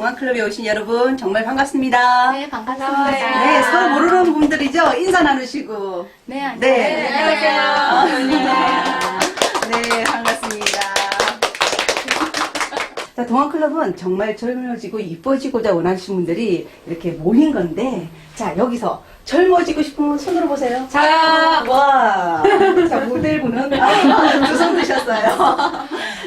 동안클럽에 오신 여러분 정말 반갑습니다. 네, 반갑습니다. 네, 서로 모르는 분들이죠? 인사 나누시고. 네, 안녕하세요. 네, 안녕하세요. 네, 반갑습니다. 자, 동안클럽은 정말 젊어지고 이뻐지고자 원하시는 분들이 이렇게 모인 건데, 자, 여기서 젊어지고 싶으면 손으로 보세요. 자, 와. 자, 모델분은 아, 두손 드셨어요.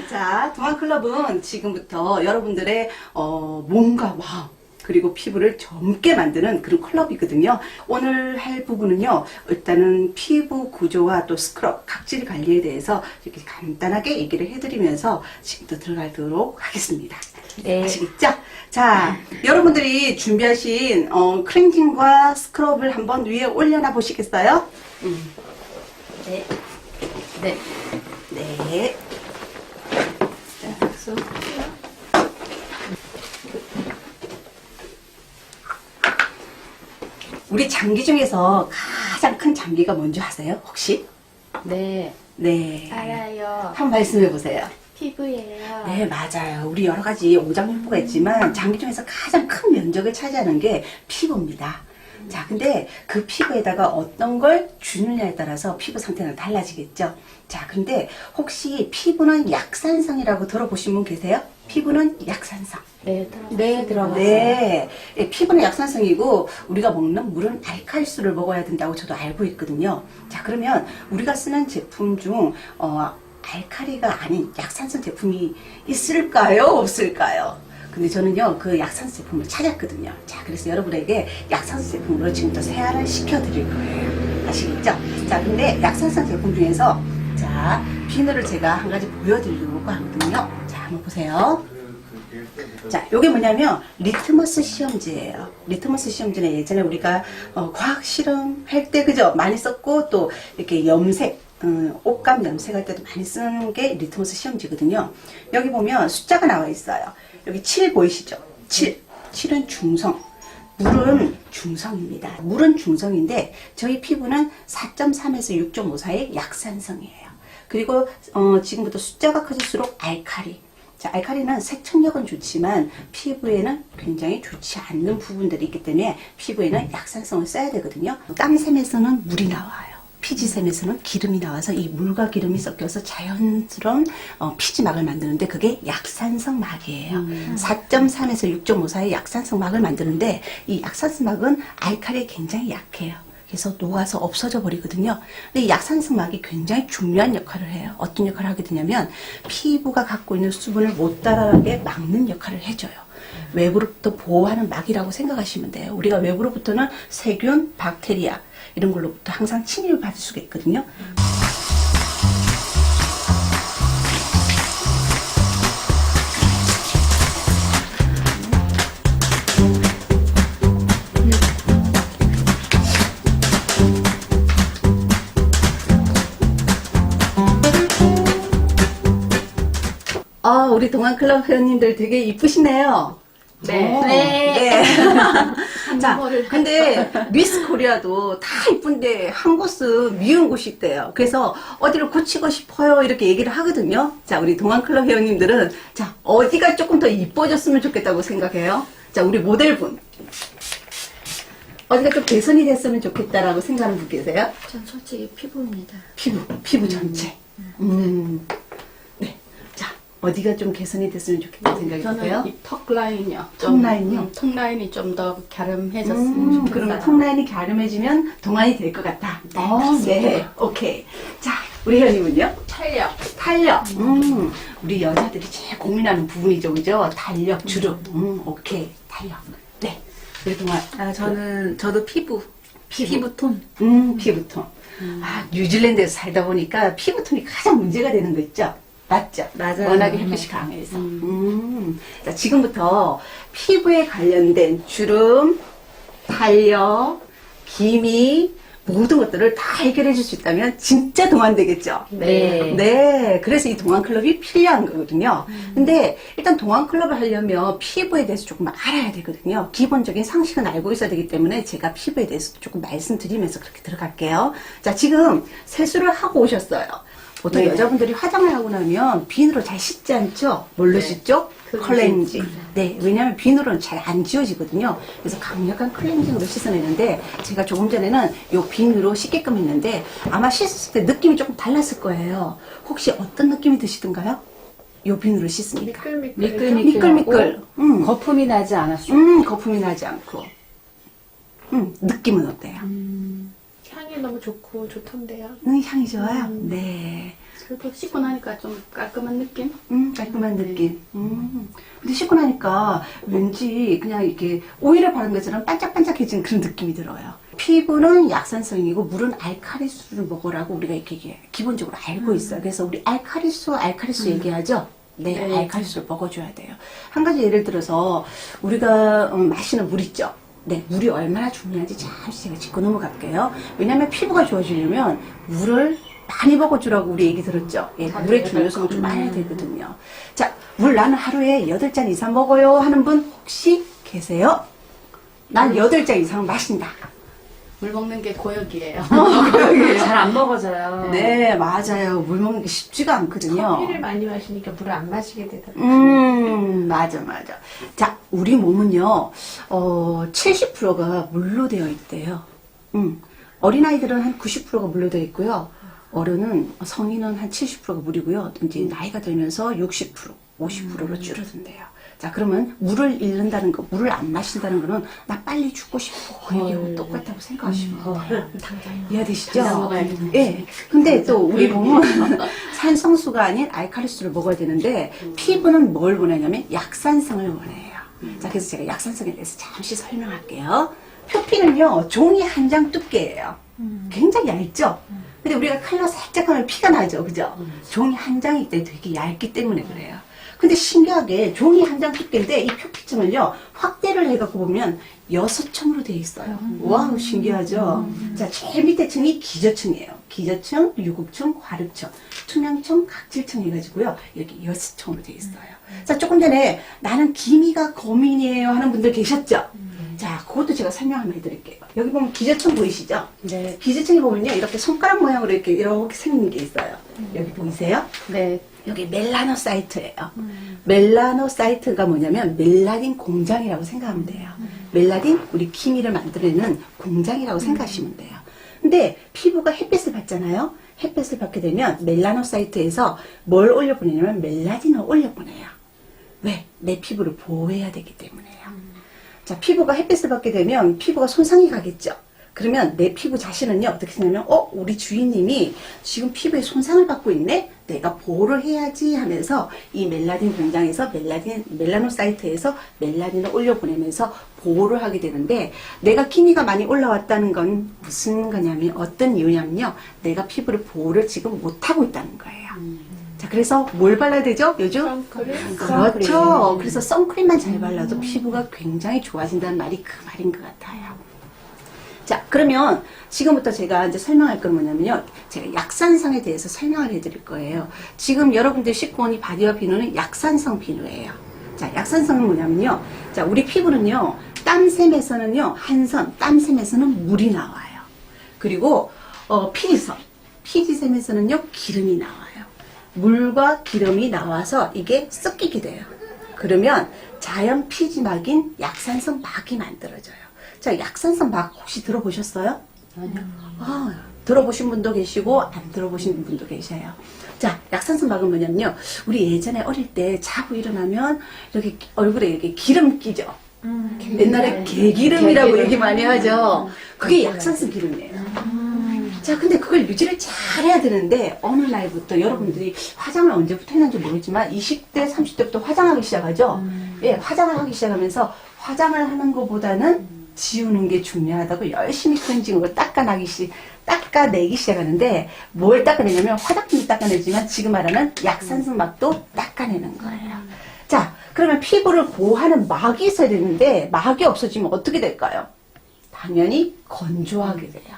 자, 동안클럽은 지금부터 여러분들의 어, 몸과 마음, 그리고 피부를 젊게 만드는 그런 클럽이거든요. 오늘 할 부분은요, 일단은 피부 구조와 또 스크럽, 각질 관리에 대해서 이렇게 간단하게 얘기를 해드리면서 지금부터 들어가도록 하겠습니다. 네. 아시겠죠? 자, 여러분들이 준비하신 어, 클렌징과 스크럽을 한번 위에 올려놔 보시겠어요? 음. 네. 네. 네. 자, 박수. 우리 장기 중에서 가장 큰 장기가 뭔지 아세요? 혹시? 네. 네. 알아요. 한번 말씀해 보세요. 피부예요. 네, 맞아요. 우리 여러 가지 오장육부가 있지만 장기 중에서 가장 큰 면적을 차지하는 게 피부입니다. 자, 근데 그 피부에다가 어떤 걸 주느냐에 따라서 피부 상태는 달라지겠죠. 자, 근데 혹시 피부는 약산성이라고 들어보신 분 계세요? 피부는 약산성. 네. 네, 들어봤어요. 네. 예, 피부는 약산성이고 우리가 먹는 물은 알칼리수를 먹어야 된다고 저도 알고 있거든요. 자, 그러면 우리가 쓰는 제품 중 어, 알칼리가 아닌 약산성 제품이 있을까요? 없을까요? 근데 저는요, 그 약산성 제품을 찾았거든요. 자, 그래서 여러분에게 약산성 제품으로 지금부터 세안을 시켜드릴 거예요. 아시겠죠? 자, 근데 약산성 제품 중에서 자, 비누를 제가 한 가지 보여드리려고 하거든요. 자, 한번 보세요. 자, 요게 뭐냐면 리트머스 시험지예요. 리트머스 시험지는 예전에 우리가 어, 과학 실험 할 때 그죠 많이 썼고 또 이렇게 염색 음, 옷감 염색할 때도 많이 쓰는 게 리트머스 시험지거든요. 여기 보면 숫자가 나와 있어요. 여기 7 보이시죠? 7. 7은 중성. 물은 중성입니다. 물은 중성인데 저희 피부는 4.3에서 6.5 사이 약산성이에요. 그리고 어, 지금부터 숫자가 커질수록 알칼리. 자, 알칼리는 색청력은 좋지만 피부에는 굉장히 좋지 않는 부분들이 있기 때문에 피부에는 약산성을 써야 되거든요. 땀샘에서는 물이 나와요. 피지샘에서는 기름이 나와서 이 물과 기름이 섞여서 자연스러운 어, 피지막을 만드는데 그게 약산성 막이에요. 4.3에서 6.5 사이 약산성 막을 만드는데 이 약산성 막은 알칼리에 굉장히 약해요. 그래서 녹아서 없어져 버리거든요. 근데 이 약산성 막이 굉장히 중요한 역할을 해요. 어떤 역할을 하게 되냐면 피부가 갖고 있는 수분을 못 따라가게 막는 역할을 해줘요. 외부로부터 보호하는 막이라고 생각하시면 돼요. 우리가 외부로부터는 세균, 박테리아 이런 걸로부터 항상 침입을 받을 수가 있거든요. 우리 동안클럽 회원님들 되게 이쁘시네요. 네. 오, 네. 자, 한국어를 근데 미스 코리아도 다 이쁜데 한 곳은 미운 곳이 있대요. 그래서 어디를 고치고 싶어요 이렇게 얘기를 하거든요. 자, 우리 동안클럽 회원님들은 자 어디가 조금 더 이뻐졌으면 좋겠다고 생각해요. 자, 우리 모델분 어디가 좀 개선이 됐으면 좋겠다라고 생각하는 분 계세요? 전 솔직히 피부입니다. 피부, 피부 전체. 음, 네. 자, 어디가 좀 개선이 됐으면 좋겠다는 생각이 드세요? 저는 이 턱 라인이요. 턱 라인이요? 음, 턱 라인이 좀 더 갸름해졌으면 음, 좋겠어요. 그러면 턱 라인이 갸름해지면 동안이 될 것 같다. 어, 네. 오케이. 자, 우리 현님은요? 탄력. 탄력. 음, 우리 여자들이 제일 고민하는 부분이죠, 그죠? 탄력, 주름. 음, 오케이. 탄력. 네. 우리 동안. 아, 저는, 저도 피부. 피부. 피부톤. 음, 피부톤. 아, 뉴질랜드에서 살다 보니까 피부톤이 가장 문제가 되는 거 있죠? 맞죠? 맞아요. 워낙에 햇빛이 강해서. 음. 자, 지금부터 피부에 관련된 주름, 탄력, 기미, 모든 것들을 다 해결해 줄 수 있다면 진짜 동안 되겠죠? 네. 네. 그래서 이 동안 클럽이 필요한 거거든요. 근데 일단 동안 클럽을 하려면 피부에 대해서 조금 알아야 되거든요. 기본적인 상식은 알고 있어야 되기 때문에 제가 피부에 대해서 조금 말씀드리면서 그렇게 들어갈게요. 자, 지금 세수를 하고 오셨어요. 보통 네. 여자분들이 화장을 하고 나면 비누로 잘 씻지 않죠? 뭘로 씻죠? 클렌징. 네, 왜냐하면 비누로는 잘 안 지워지거든요. 그래서 강력한 클렌징으로 씻어내는데 제가 조금 전에는 요 비누로 씻게끔 했는데 아마 씻었을 때 느낌이 조금 달랐을 거예요. 혹시 어떤 느낌이 드시던가요? 요 비누로 씻으니까. 미끌미끌. 미끌미끌. 음. 거품이 나지 않았어. 음, 거품이 나지 않고. 음, 느낌은 어때요? 향이 너무 좋고 좋던데요. 음, 향이 좋아요? 네. 그래도 씻고 나니까 좀 깔끔한 느낌? 음, 깔끔한 느낌. 음. 근데 씻고 나니까 왠지 그냥 이렇게 오일을 바른 것처럼 반짝반짝해지는 그런 느낌이 들어요. 피부는 약산성이고 물은 알카리수를 먹으라고 우리가 이렇게 기본적으로 알고 있어요. 그래서 우리 알카리수, 알카리수 얘기하죠? 네, 네. 알카리수를 먹어줘야 돼요. 한 가지 예를 들어서 우리가 음, 마시는 물 있죠? 네, 물이 얼마나 중요한지 잠시 제가 짚고 넘어갈게요. 왜냐면 피부가 좋아지려면 물을 많이 먹어주라고 우리 얘기 들었죠? 예, 물의 중요성을 좀 알아야 되거든요. 자, 물 나는 하루에 8잔 이상 먹어요 하는 분 혹시 계세요? 난 8잔 이상 마신다. 물 먹는 게 고역이에요. 잘 안 먹어져요. 네, 맞아요. 물 먹는 게 쉽지가 않거든요. 커피를 많이 마시니까 물을 안 마시게 되더라고요. 음, 맞아, 맞아. 자, 우리 몸은요, 어, 70%가 물로 되어 있대요. 음, 어린아이들은 한 90%가 물로 되어 있고요. 어른은, 성인은 한 70%가 물이고요. 이제 나이가 들면서 60%, 50%로 줄어든대요. 자, 그러면 물을 잃는다는 거, 물을 안 마신다는 거는 나 빨리 죽고 싶어. 그 얘기하고 똑같다고 생각하시면 돼요. 이해되시죠? 당장 먹어야 되는 예. 근데 또 우리 몸은 산성수가 아닌 알칼리수를 먹어야 되는데 피부는 뭘 원하냐면 약산성을 원해요. 자, 그래서 제가 약산성에 대해서 잠시 설명할게요. 표피는요, 종이 한 장 두께예요. 굉장히 얇죠? 근데 우리가 칼로 살짝 하면 피가 나죠, 그죠? 종이 한 장이 때 되게 얇기 때문에 그래요. 근데 신기하게 종이 한장 두께인데 이 표피층을요 확대를 해갖고 보면 여섯 층으로 되어 있어요. 와우 신기하죠. 자 제일 밑에 층이 기저층이에요. 기저층, 유급층, 과립층, 투명층, 각질층 해가지고요 이렇게 여섯 층으로 되어 있어요. 자 조금 전에 나는 기미가 고민이에요 하는 분들 계셨죠? 자 그것도 제가 설명 한번 해드릴게요. 여기 보면 기저층 보이시죠? 네. 기저층에 보면요 이렇게 손가락 모양으로 이렇게 이렇게 생긴 게 있어요. 여기 보이세요? 네. 여기 멜라노 사이트예요. 멜라노 사이트가 뭐냐면 멜라딘 공장이라고 생각하면 돼요. 멜라딘 우리 키미를 만들어내는 공장이라고 생각하시면 돼요. 근데 피부가 햇빛을 받잖아요. 햇빛을 받게 되면 멜라노 사이트에서 뭘 올려보내냐면 멜라딘을 올려보내요. 왜? 내 피부를 보호해야 되기 때문에요. 자, 피부가 햇빛을 받게 되면 피부가 손상이 가겠죠. 그러면 내 피부 자신은요, 어떻게 생각하면, 어, 우리 주인님이 지금 피부에 손상을 받고 있네? 내가 보호를 해야지 하면서 이 멜라딘 공장에서 멜라딘, 멜라노 사이트에서 멜라딘을 올려 보내면서 보호를 하게 되는데, 내가 키미가 많이 올라왔다는 건 무슨 거냐면, 어떤 이유냐면요, 내가 피부를 보호를 지금 못 하고 있다는 거예요. 자, 그래서 뭘 발라야 되죠, 요즘? 선크림? 그렇죠. 그래서 선크림만 잘 발라도 피부가 굉장히 좋아진다는 말이 그 말인 것 같아요. 자, 그러면 지금부터 제가 이제 설명할 건 뭐냐면요. 제가 약산성에 대해서 설명을 해드릴 거예요. 지금 여러분들 씻고 온 이 바디와 비누는 약산성 비누예요. 자, 약산성은 뭐냐면요. 자, 우리 피부는요. 땀샘에서는요. 한선, 땀샘에서는 물이 나와요. 그리고 어, 피지섬, 피지샘에서는요. 기름이 나와요. 물과 기름이 나와서 이게 섞이게 돼요. 그러면 자연 피지막인 약산성 막이 만들어져요. 자, 약산성 막 혹시 들어보셨어요? 아, 들어보신 분도 계시고 안 들어보신 분도 계셔요. 자, 약산성 막은 뭐냐면요. 우리 예전에 어릴 때 자고 일어나면 이렇게 얼굴에 이렇게 기름 끼죠. 옛날에 개기름이라고 얘기 많이 하죠. 그게 약산성 기름이에요. 자, 근데 그걸 유지를 잘 해야 되는데, 어느 날부터 여러분들이 화장을 언제부터 했는지 모르겠지만, 20대, 30대부터 화장하기 시작하죠? 예, 화장을 하기 시작하면서, 화장을 하는 것보다는 지우는 게 중요하다고 열심히 클렌징으로 닦아내기 시, 닦아내기 시작하는데, 뭘 닦아내냐면, 화장품도 닦아내지만, 지금 말하는 약산성 막도 닦아내는 거예요. 자, 그러면 피부를 보호하는 막이 있어야 되는데, 막이 없어지면 어떻게 될까요? 당연히 건조하게 돼요.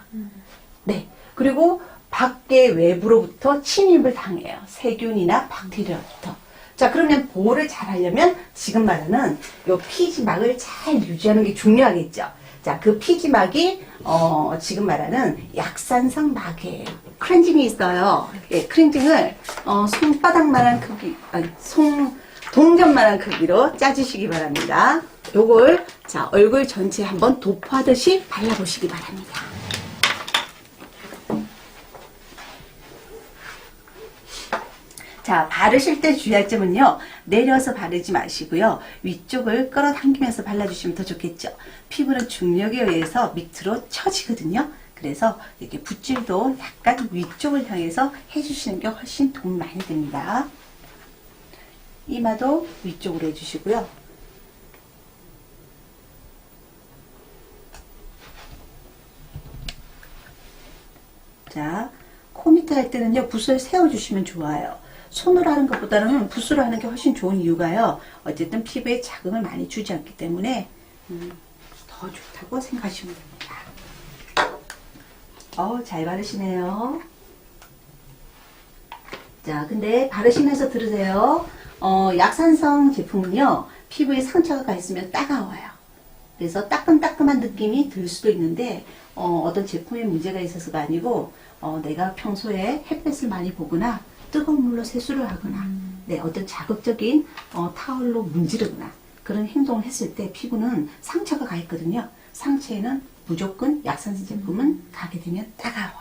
네. 그리고 밖에 외부로부터 침입을 당해요. 세균이나 박테리아부터. 자, 그러면 보호를 잘 하려면 지금 말하는 요 피지막을 잘 유지하는 게 중요하겠죠. 자, 그 피지막이 어, 지금 말하는 약산성 막이에요. 클렌징이 있어요. 예, 클렌징을 어, 손바닥만한 크기, 아니, 손 동전만한 크기로 짜주시기 바랍니다. 요걸 자 얼굴 전체에 한번 도포하듯이 발라보시기 바랍니다. 자, 바르실 때 주의할 점은요, 내려서 바르지 마시고요, 위쪽을 끌어당기면서 발라주시면 더 좋겠죠. 피부는 중력에 의해서 밑으로 처지거든요. 그래서 이렇게 붓질도 약간 위쪽을 향해서 해주시는 게 훨씬 도움 많이 됩니다. 이마도 위쪽으로 해주시고요. 자, 코 밑에 할 때는요, 붓을 세워주시면 좋아요. 손으로 하는 것보다는 붓으로 하는 게 훨씬 좋은 이유가요. 어쨌든 피부에 자극을 많이 주지 않기 때문에 음, 더 좋다고 생각하시면 됩니다. 어우, 잘 바르시네요. 자, 근데 바르시면서 들으세요. 어, 약산성 제품은요, 피부에 상처가 가 있으면 따가워요. 그래서 따끔따끔한 느낌이 들 수도 있는데, 어, 어떤 제품에 문제가 있어서가 아니고, 어, 내가 평소에 햇볕을 많이 보거나, 뜨거운 물로 세수를 하거나, 네, 어떤 자극적인 어, 타월로 문지르거나, 그런 행동을 했을 때 피부는 상처가 가 있거든요. 상처에는 무조건 약산성 제품은 가게 되면 따가워요.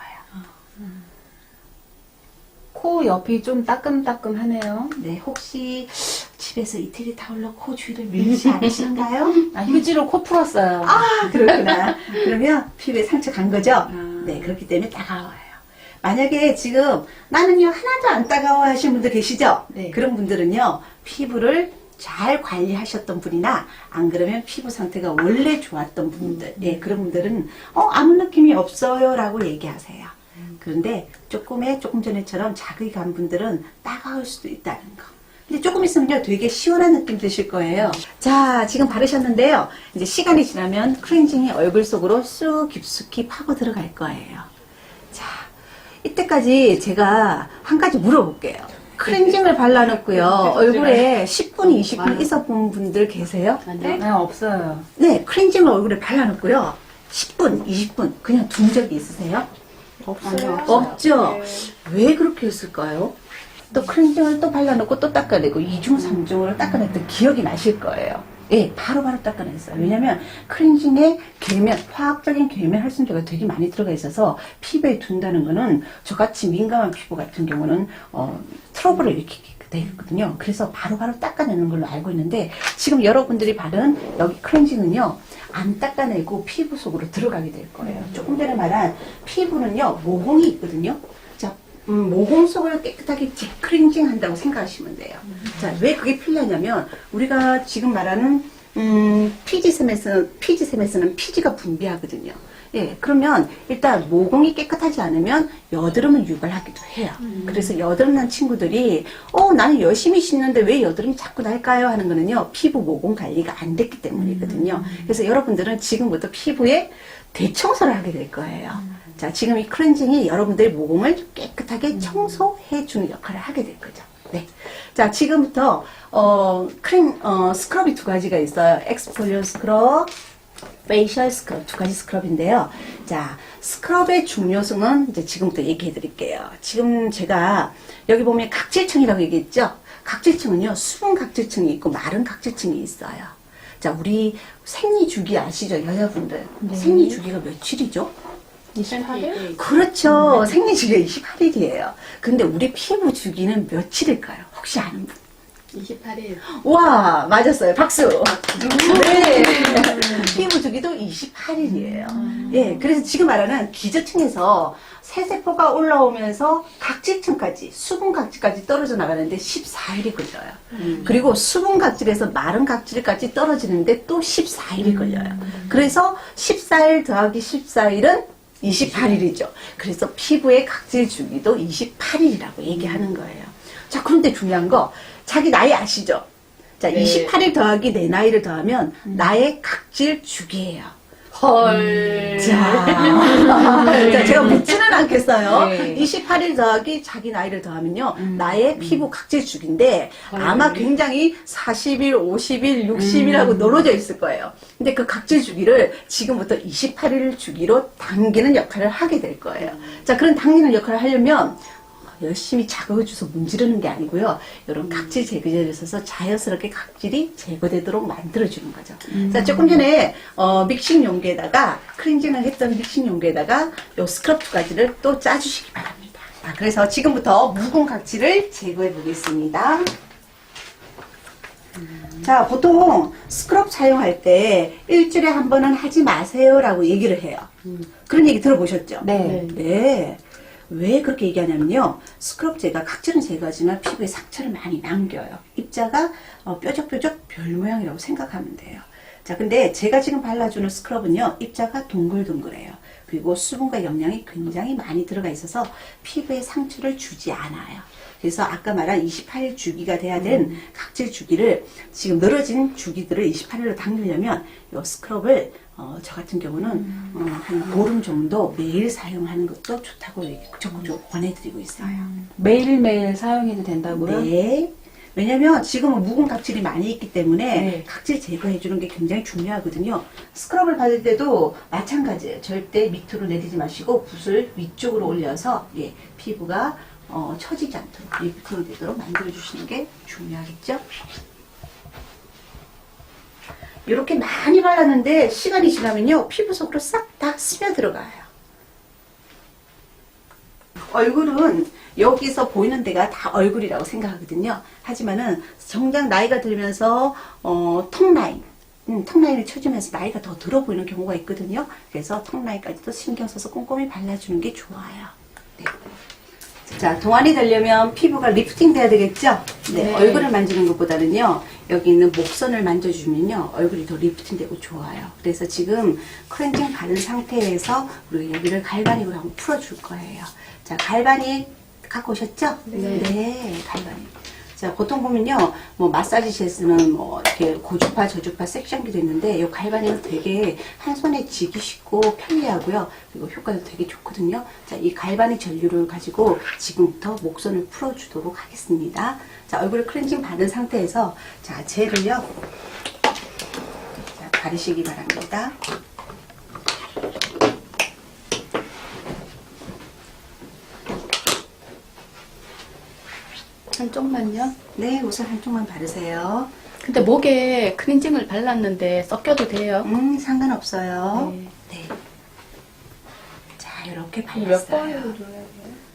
코 옆이 좀 따끔따끔하네요. 네, 혹시 집에서 이태리 타올로 코 주위를 밀지 않으시는가요? 아, 휴지로 코 풀었어요. 아, 그렇구나. 그러면 피부에 상처 간 거죠? 네, 그렇기 때문에 따가워요. 만약에 지금 나는요, 하나도 안 따가워 하시는 분들 계시죠? 네. 그런 분들은요, 피부를 잘 관리하셨던 분이나 안 그러면 피부 상태가 원래 좋았던 분들, 예, 그런 분들은 어, 아무 느낌이 없어요 라고 얘기하세요. 그런데 조금의 조금 전에처럼 자극이 간 분들은 따가울 수도 있다는 거. 근데 조금 있으면요 되게 시원한 느낌 드실 거예요. 자, 지금 바르셨는데요. 이제 시간이 지나면 클렌징이 얼굴 속으로 쑥 깊숙이 파고 들어갈 거예요. 자, 이때까지 제가 한 가지 물어볼게요. 클렌징을 발라놓고요. 얼굴에 10분, 20분 있어 본 분들 계세요? 네? 네, 없어요. 네, 클렌징을 얼굴에 발라놓고요. 10분, 20분 그냥 둔 적이 있으세요? 없어요. 없죠? 왜 그렇게 했을까요? 또 클렌징을 또 발라놓고 또 닦아내고 2중, 3중을 닦아냈던 기억이 나실 거예요. 예, 바로바로 닦아냈어요. 왜냐면 클렌징에 계면, 화학적인 계면 활성제가 되게 많이 들어가 있어서 피부에 둔다는 거는 저같이 민감한 피부 같은 경우는 어, 트러블을 일으키게 돼 있거든요. 그래서 바로바로 닦아내는 걸로 알고 있는데 지금 여러분들이 바른 여기 클렌징은요. 안 닦아내고 피부 속으로 들어가게 될 거예요. 조금 전에 말한 피부는요. 모공이 있거든요. 자, 음, 모공 속을 깨끗하게 딥클렌징 한다고 생각하시면 돼요. 자, 왜 그게 필요하냐면 우리가 지금 말하는 음, 피지샘에서는 피지샘에서는 피지가 분비하거든요. 예, 그러면 일단 모공이 깨끗하지 않으면 여드름을 유발하기도 해요. 그래서 여드름 난 친구들이 어 나는 열심히 씻는데 왜 여드름이 자꾸 날까요? 하는 거는요 피부 모공 관리가 안 됐기 때문이거든요. 그래서 여러분들은 지금부터 피부에 대청소를 하게 될 거예요. 자, 지금 이 클렌징이 여러분들의 모공을 깨끗하게 청소해 주는 역할을 하게 될 거죠. 네. 자, 지금부터, 어, 크림, 어, 스크럽이 두 가지가 있어요. 엑스폴리오 스크럽, 페이셜 스크럽 두 가지 스크럽인데요. 자, 스크럽의 중요성은 이제 지금부터 얘기해 드릴게요. 지금 제가 여기 보면 각질층이라고 얘기했죠? 각질층은요, 수분 각질층이 있고 마른 각질층이 있어요. 자, 우리 생리 주기 아시죠? 여자분들. 생리 주기가 며칠이죠? 28일? 그렇죠. 생리 주기가 28일이에요. 근데 우리 피부 주기는 며칠일까요? 혹시 아는 분? 28일. 와, 맞았어요. 박수. 네. 피부 주기도 28일이에요. 예, 그래서 지금 말하는 기저층에서 세세포가 올라오면서 각질층까지, 수분 각질까지 떨어져 나가는데 14일이 걸려요. 그리고 수분 각질에서 마른 각질까지 떨어지는데 또 14일이 걸려요. 그래서 14일 더하기 14일은 28일이죠. 그래서 피부의 각질 주기도 28일이라고 얘기하는 거예요. 자, 그런데 중요한 거, 자기 나이 아시죠? 자, 네. 28일 더하기 내 나이를 더하면 나의 각질 주기예요. 헐. 자, 자, 제가 묻지는 않겠어요. 네. 28일 더하기 자기 나이를 더하면요. 나의 피부 각질 주기인데 아마 굉장히 40일, 50일, 60일하고 떨어져 있을 거예요. 근데 그 각질 주기를 지금부터 28일 주기로 당기는 역할을 하게 될 거예요. 자, 그런 당기는 역할을 하려면 열심히 자극해줘서 문지르는 게 아니고요. 이런 각질 제거제를 써서 자연스럽게 각질이 제거되도록 만들어주는 거죠. 자, 조금 전에 어, 믹싱 용기에다가 클렌징을 했던 믹싱 용기에다가 요 스크럽 두 가지를 또 짜주시기 바랍니다. 자, 그래서 지금부터 묵은 각질을 제거해 보겠습니다. 자, 보통 스크럽 사용할 때 일주일에 한 번은 하지 마세요라고 얘기를 해요. 그런 얘기 들어보셨죠? 네. 네. 왜 그렇게 얘기하냐면요. 스크럽제가 각질은 제거하지만 피부에 상처를 많이 남겨요. 입자가 어, 뾰족뾰족 별 모양이라고 생각하면 돼요. 자, 근데 제가 지금 발라주는 스크럽은요. 입자가 동글동글해요. 그리고 수분과 영양이 굉장히 많이 들어가 있어서 피부에 상처를 주지 않아요. 그래서 아까 말한 28일 주기가 돼야 된 각질 주기를 지금 늘어진 주기들을 28일로 당기려면 이 스크럽을 어, 저 같은 경우는 어, 한 보름 정도 매일 사용하는 것도 좋다고 적극적으로 권해드리고 있어요. 매일매일 사용해도 된다고요? 네. 왜냐면 지금은 묵은 각질이 많이 있기 때문에 네. 각질 제거해 주는 게 굉장히 중요하거든요. 스크럽을 받을 때도 마찬가지예요. 절대 밑으로 내리지 마시고 붓을 위쪽으로 올려서 예, 피부가 어, 처지지 않도록 리프팅 되도록 만들어 주시는 게 중요하겠죠? 이렇게 많이 발랐는데 시간이 지나면요 피부 속으로 싹 다 스며들어가요. 얼굴은 여기서 보이는 데가 다 얼굴이라고 생각하거든요. 하지만은 정작 나이가 들면서 어, 턱 라인, 음, 턱 라인을 쳐주면서 나이가 더 들어 보이는 경우가 있거든요. 그래서 턱 라인까지도 신경 써서 꼼꼼히 발라주는 게 좋아요. 네. 자, 동안이 되려면 피부가 리프팅 돼야 되겠죠? 네, 네. 얼굴을 만지는 것보다는요, 여기 있는 목선을 만져주면요, 얼굴이 더 리프팅 되고 좋아요. 그래서 지금 클렌징 바른 상태에서 우리가 여기를 갈바닉으로 한번 풀어줄 거예요. 자, 갈바닉 갖고 오셨죠? 네. 갈바닉. 자, 보통 보면요, 뭐, 마사지실에서는 뭐, 이렇게 고주파, 저주파 섹션기도 있는데, 이 갈바닉은 되게 한 손에 쥐기 쉽고 편리하고요. 그리고 효과도 되게 좋거든요. 자, 이 갈바닉 전류를 가지고 지금부터 목선을 풀어주도록 하겠습니다. 자, 얼굴 클렌징 받은 상태에서, 자, 젤을요, 자, 바르시기 바랍니다. 한쪽만요? 네, 우선 한쪽만 바르세요. 근데 목에 클렌징을 발랐는데 섞여도 돼요? 음, 상관없어요. 네. 네. 자, 이렇게 발랐어요.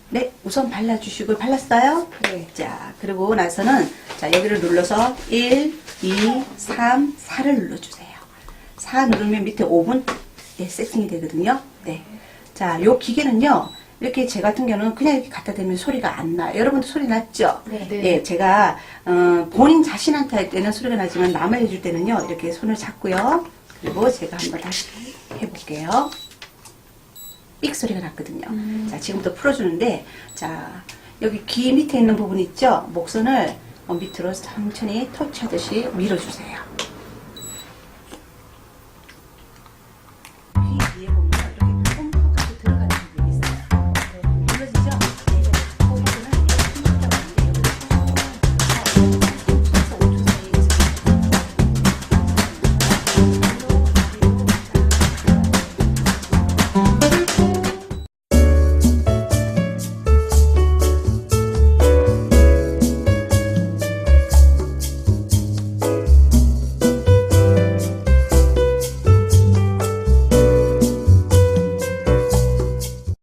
네, 우선 발라주시고 발랐어요? 네. 자, 그리고 나서는 자, 여기를 눌러서 1, 2, 3, 4를 눌러주세요. 4 누르면 밑에 5분 네, 세팅이 되거든요. 네. 자, 요 기계는요. 이렇게 제 같은 경우는 그냥 이렇게 갖다 대면 소리가 안 나요. 여러분도 소리 났죠? 네. 예, 제가 어, 본인 자신한테 할 때는 소리가 나지만 남을 해줄 때는요. 이렇게 손을 잡고요. 그리고 제가 한번 다시 해볼게요. 삑 소리가 났거든요. 자, 지금부터 풀어주는데, 자, 여기 귀 밑에 있는 부분 있죠? 목선을 어, 밑으로 천천히 터치하듯이 밀어주세요.